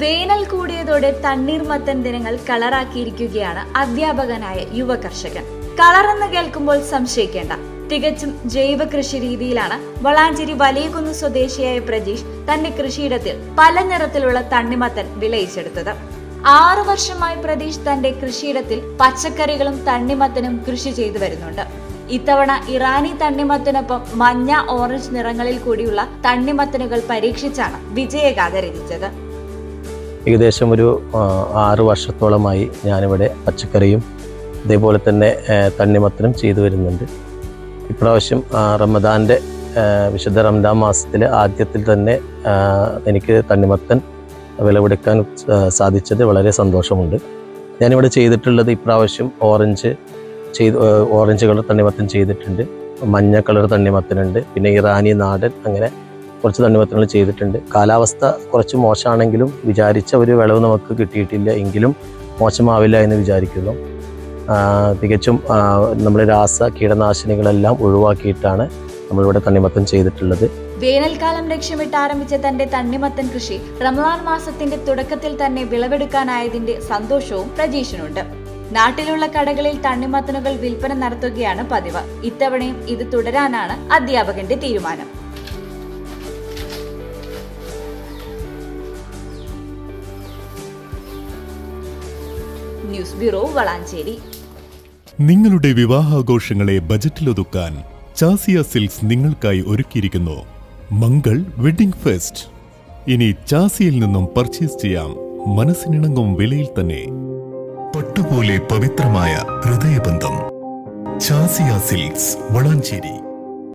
വേനൽ കൂടിയതോടെ തണ്ണീർമത്തൻ ദിനങ്ങൾ കളറാക്കിയിരിക്കുകയാണ് അധ്യാപകനായ യുവ കർഷകൻ കളർ കേൾക്കുമ്പോൾ സംശയിക്കേണ്ട. തികച്ചും ജൈവ കൃഷി രീതിയിലാണ് വളാഞ്ചേരി വലിയകുന്ന് സ്വദേശിയായ പ്രജീഷ് തന്റെ കൃഷിയിടത്തിൽ പല നിറത്തിലുള്ള തണ്ണിമത്തൻ വിളയിച്ചെടുത്തത്. ആറു വർഷമായി പ്രതീഷ് തന്റെ കൃഷിയിടത്തിൽ പച്ചക്കറികളും തണ്ണിമത്തനും കൃഷി ചെയ്തു വരുന്നുണ്ട്. ഇത്തവണ ഇറാനി തണ്ണിമത്തനൊപ്പം മഞ്ഞ ഓറഞ്ച് നിറങ്ങളിൽ കൂടിയുള്ള തണ്ണിമത്തനുകൾ പരീക്ഷിച്ചാണ് വിജയഗാഥ രചിച്ചത്. ഏകദേശം ഒരു ആറ് വർഷത്തോളമായി ഞാനിവിടെ പച്ചക്കറിയും അതേപോലെ തന്നെ തണ്ണിമത്തനും ചെയ്തു വരുന്നുണ്ട്. ഇപ്രാവശ്യം റമദാന്റെ വിശുദ്ധ റമദാൻ മാസത്തിലെ ആദ്യത്തിൽ തന്നെ എനിക്ക് തണ്ണിമത്തൻ വിളവെടുക്കാൻ സാധിച്ചത് വളരെ സന്തോഷമുണ്ട്. ഞാനിവിടെ ചെയ്തിട്ടുള്ളത് ഇപ്രാവശ്യം ഓറഞ്ച് ചെയ്ത് ഓറഞ്ച് കളർ തണ്ണിമത്തൻ ചെയ്തിട്ടുണ്ട്. മഞ്ഞ കളർ തണ്ണിമത്തനുണ്ട്. പിന്നെ ഇറാനി നാടൻ അങ്ങനെ കുറച്ച് തണ്ണിമത്തങ്ങൾ ചെയ്തിട്ടുണ്ട്. കാലാവസ്ഥ കുറച്ച് മോശമാണെങ്കിലും വിചാരിച്ച ഒരു വിളവ് നമുക്ക് കിട്ടിയിട്ടില്ല എങ്കിലും മോശമാവില്ല എന്ന് വിചാരിക്കുന്നു. തികച്ചും നമ്മൾ രാസ കീടനാശിനികളെല്ലാം ഒഴിവാക്കിയിട്ടാണ് നമ്മളിവിടെ തണ്ണിമത്തൻ ചെയ്തിട്ടുള്ളത്. വേനൽക്കാലം ലക്ഷ്യമിട്ട് ആരംഭിച്ച തന്റെ തണ്ണിമത്തൻ കൃഷി റമദാൻ മാസത്തിന്റെ തുടക്കത്തിൽ തന്നെ വിളവെടുക്കാനായതിന്റെ സന്തോഷവും പ്രജീഷിനുണ്ട്. നാട്ടിലുള്ള കടകളിൽ തണ്ണിമത്തനുകൾ വിൽപ്പന നടത്തുകയാണ് പതിവ്. ഇത്തവണയും ഇത് തുടരാനാണ് അധ്യാപകന്റെ തീരുമാനം. News bureau Valanchery. നിങ്ങളുടെ വിവാഹാഘോഷങ്ങളെ ബജറ്റിലൊതുക്കാൻ ചാസിയ സിൽസ് നിങ്ങൾക്കായി ഒരുക്കിയിരിക്കുന്നു. Mangal wedding fest. ഇനി ചാസിയിൽ നിന്നും പർച്ചേസ് ചെയ്യാം. മനസ്സിനിണങ്ങും വിലയിൽ തന്നെ. പട്ടുപോലെ പവിത്രമായ ഹൃദയബന്ധം. ചാസിയ സിൽസ് വളാഞ്ചേരി.